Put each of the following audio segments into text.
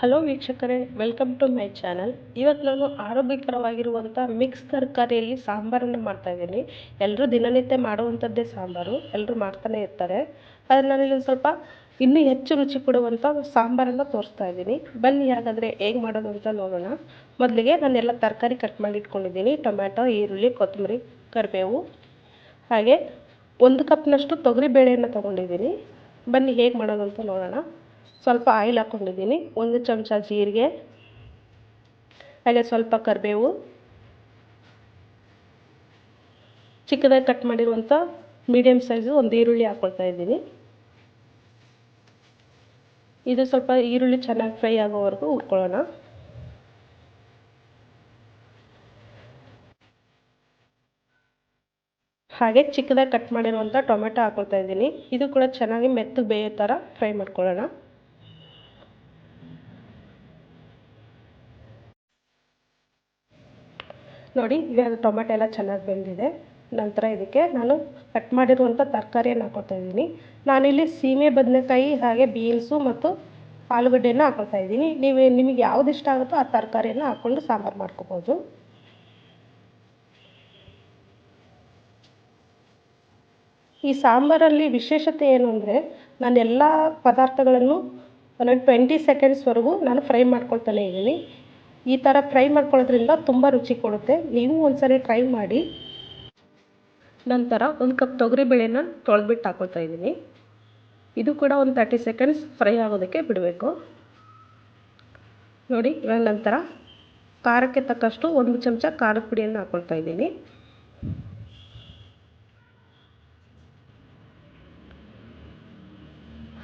Hello ವೀಕ್ಷಕರೇ, welcome to my channel. ಇವತ್ತು ನಾನು ಆರೋಗ್ಯಕರವಾಗಿರುವಂಥ ಮಿಕ್ಸ್ ತರಕಾರಿಯಲ್ಲಿ ಸಾಂಬಾರನ್ನು ಮಾಡ್ತಾಯಿದ್ದೀನಿ ಎಲ್ಲರೂ ದಿನನಿತ್ಯ ಮಾಡುವಂಥದ್ದೇ ಸಾಂಬಾರು. ಎಲ್ಲರೂ ಮಾಡ್ತಾನೆ ಇರ್ತಾರೆ. ಆದರೆ ನಾನಿಲ್ಲಿ ಸ್ವಲ್ಪ ಇನ್ನೂ ಹೆಚ್ಚು ರುಚಿ ಕೊಡುವಂಥ ಸಾಂಬಾರನ್ನು ತೋರಿಸ್ತಾ ಇದ್ದೀನಿ. ಬನ್ನಿ ಹಾಗಾದರೆ ಹೇಗೆ ಮಾಡೋದು ಅಂತ ನೋಡೋಣ. ಮೊದಲಿಗೆ ನಾನೆಲ್ಲ ತರಕಾರಿ ಕಟ್ ಮಾಡಿ ಇಟ್ಕೊಂಡಿದ್ದೀನಿ. ಟೊಮ್ಯಾಟೊ, ಈರುಳ್ಳಿ, ಕೊತ್ತಂಬರಿ, ಕರಿಬೇವು. ಹಾಗೆ ಒಂದು ಕಪ್ನಷ್ಟು ತೊಗರಿಬೇಳೆಯನ್ನು ತೊಗೊಂಡಿದ್ದೀನಿ. ಬನ್ನಿ ಹೇಗೆ ಮಾಡೋದು ಅಂತ ನೋಡೋಣ. ಸ್ವಲ್ಪ ಆಯಿಲ್ ಹಾಕ್ಕೊಂಡಿದ್ದೀನಿ ಒಂದು ಚಮಚ ಜೀರಿಗೆ, ಹಾಗೆ ಸ್ವಲ್ಪ ಕರಿಬೇವು. ಚಿಕ್ಕದಾಗಿ ಕಟ್ ಮಾಡಿರುವಂಥ ಮೀಡಿಯಮ್ ಸೈಜು ಒಂದು ಈರುಳ್ಳಿ ಹಾಕ್ಕೊಳ್ತಾ ಇದ್ದೀನಿ. ಇದು ಸ್ವಲ್ಪ ಈರುಳ್ಳಿ ಚೆನ್ನಾಗಿ ಫ್ರೈ ಆಗೋವರೆಗೂ ಉಟ್ಕೊಳ್ಳೋಣ ಹಾಗೆ ಚಿಕ್ಕದಾಗಿ ಕಟ್ ಮಾಡಿರುವಂಥ ಟೊಮೆಟೊ ಹಾಕ್ಕೊಳ್ತಾ ಇದ್ದೀನಿ. ಇದು ಕೂಡ ಚೆನ್ನಾಗಿ ಮೆತ್ತಗೆ ಬೇಯೋ ಥರ ಫ್ರೈ ಮಾಡ್ಕೊಳ್ಳೋಣ. ನೋಡಿ ಇವಾಗ ಟೊಮೆಟೊ ಎಲ್ಲ ಚೆನ್ನಾಗಿ ಬೆಂದಿದೆ. ನಂತರ ಇದಕ್ಕೆ ನಾನು ಕಟ್ ಮಾಡಿರುವಂಥ ತರಕಾರಿಯನ್ನು ಹಾಕ್ಕೊಳ್ತಾ ಇದ್ದೀನಿ. ನಾನಿಲ್ಲಿ ಸೀಮೆ ಬದನೆಕಾಯಿ ಹಾಗೆ ಬೀನ್ಸು ಮತ್ತು ಆಲೂಗಡ್ಡೆಯನ್ನು ಹಾಕ್ಕೊಳ್ತಾ ಇದ್ದೀನಿ. ನೀವು ನಿಮಗೆ ಯಾವ್ದು ಇಷ್ಟ ಆಗುತ್ತೋ ಆ ತರಕಾರಿಯನ್ನು ಹಾಕ್ಕೊಂಡು ಸಾಂಬಾರು ಮಾಡ್ಕೋಬೋದು. ಈ ಸಾಂಬಾರಲ್ಲಿ ವಿಶೇಷತೆ ಏನು ಅಂದರೆ ನಾನು ಎಲ್ಲ ಪದಾರ್ಥಗಳನ್ನು ಒಂದು ಟ್ವೆಂಟಿ ಸೆಕೆಂಡ್ಸ್ವರೆಗೂ ನಾನು ಫ್ರೈ ಮಾಡ್ಕೊಳ್ತಾನೆ ಇದ್ದೀನಿ. ಈ ಥರ ಫ್ರೈ ಮಾಡ್ಕೊಳ್ಳೋದ್ರಿಂದ ತುಂಬ ರುಚಿ ಕೊಡುತ್ತೆ. ನೀವು ಒಂದ್ಸರಿ ಟ್ರೈ ಮಾಡಿ. ನಂತರ ಒಂದು ಕಪ್ ತೊಗರಿ ಬೇಳೆನ ತೊಳೆದ್ಬಿಟ್ಟು ಹಾಕೊಳ್ತಾ ಇದ್ದೀನಿ. ಇದು ಕೂಡ ಒಂದು ತರ್ಟಿ ಸೆಕೆಂಡ್ಸ್ ಫ್ರೈ ಆಗೋದಕ್ಕೆ ಬಿಡಬೇಕು. ನೋಡಿ, ಇವಾಗ ನಂತರ ಖಾರಕ್ಕೆ ತಕ್ಕಷ್ಟು ಒಂದು ಚಮಚ ಖಾರದ ಪುಡಿಯನ್ನು ಹಾಕೊಳ್ತಾ ಇದ್ದೀನಿ.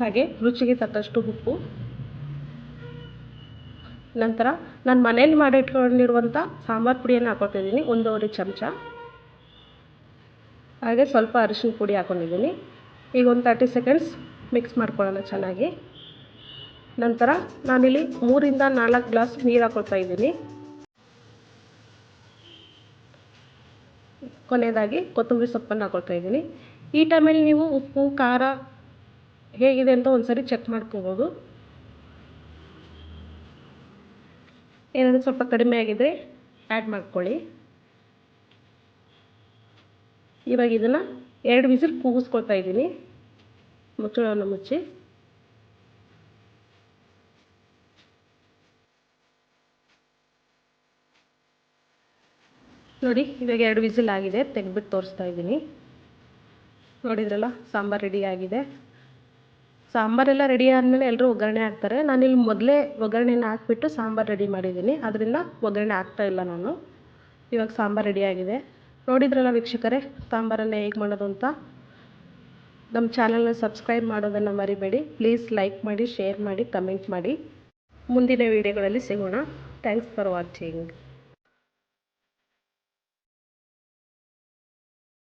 ಹಾಗೆ ರುಚಿಗೆ ತಕ್ಕಷ್ಟು ಉಪ್ಪು. ನಂತರ ನಾನು ಮನೇಲಿ ಮಾಡಿಟ್ಕೊಂಡಿರುವಂಥ ಸಾಂಬಾರು ಪುಡಿಯನ್ನು ಹಾಕ್ಕೊತಿದ್ದೀನಿ ಒಂದೂವರೆ ಚಮಚ. ಹಾಗೆ ಸ್ವಲ್ಪ ಅರಿಶಿನ ಪುಡಿ ಹಾಕ್ಕೊಂಡಿದ್ದೀನಿ ಈಗ ಒಂದು ತರ್ಟಿ ಸೆಕೆಂಡ್ಸ್ ಮಿಕ್ಸ್ ಮಾಡ್ಕೊಳ್ಳೋಣ ಚೆನ್ನಾಗಿ. ನಂತರ ನಾನಿಲ್ಲಿ ಮೂರಿಂದ ನಾಲ್ಕು ಗ್ಲಾಸ್ ನೀರು ಹಾಕ್ಕೊಳ್ತಾ ಇದ್ದೀನಿ. ಕೊನೆಯದಾಗಿ ಕೊತ್ತಂಬರಿ ಸೊಪ್ಪನ್ನು ಹಾಕ್ಕೊಳ್ತಾ ಇದ್ದೀನಿ. ಈ ಟೈಮಲ್ಲಿ ನೀವು ಉಪ್ಪು, ಖಾರ ಹೇಗಿದೆ ಅಂತ ಒಂದು ಸರಿ ಚೆಕ್ ಮಾಡ್ಕೋಬೋದು. ಏನಾದರೂ ಸ್ವಲ್ಪ ಕಡಿಮೆ ಆಗಿದ್ದರೆ ಆ್ಯಡ್ ಮಾಡ್ಕೊಳ್ಳಿ. ಇವಾಗ ಇದನ್ನು ಎರಡು ವಿಸಿಲ್ ಕೂಗಿಸ್ಕೊಳ್ತಾ ಇದ್ದೀನಿ. ಮುಚ್ಚಳವನ್ನು ಮುಚ್ಚಿ. ನೋಡಿ, ಇವಾಗ ಎರಡು ವಿಸಿಲ್ ಆಗಿದೆ, ತೆಗೆದ್ಬಿಟ್ಟು ತೋರಿಸ್ತಾ ಇದ್ದೀನಿ. ನೋಡಿದ್ರಲ್ಲ, ಸಾಂಬಾರು ರೆಡಿ ಆಗಿದೆ. ಸಾಂಬಾರೆಲ್ಲ ರೆಡಿ ಆದಮೇಲೆ ಎಲ್ಲರೂ ಒಗ್ಗರಣೆ ಹಾಕ್ತಾರೆ. ನಾನಿಲ್ಲಿ ಮೊದಲೇ ಒಗ್ಗರಣೆನ ಹಾಕ್ಬಿಟ್ಟು ಸಾಂಬಾರು ರೆಡಿ ಮಾಡಿದ್ದೀನಿ. ಅದರಿಂದ ಒಗ್ಗರಣೆ ಹಾಕ್ತಾಯಿಲ್ಲ ನಾನು. ಇವಾಗ ಸಾಂಬಾರು ಆಗಿದೆ. ನೋಡಿದ್ರಲ್ಲ ವೀಕ್ಷಕರೇ, ಸಾಂಬಾರನ್ನು ಹೇಗೆ ಮಾಡೋದು ಅಂತ? ನಮ್ಮ ಚಾನಲ್ನ ಸಬ್ಸ್ಕ್ರೈಬ್ ಮಾಡೋದನ್ನು ಮರಿಬೇಡಿ. ಪ್ಲೀಸ್ ಲೈಕ್ ಮಾಡಿ ಶೇರ್ ಮಾಡಿ ಕಮೆಂಟ್ ಮಾಡಿ. ಮುಂದಿನ ವೀಡಿಯೋಗಳಲ್ಲಿ ಸಿಗೋಣ. Thanks for watching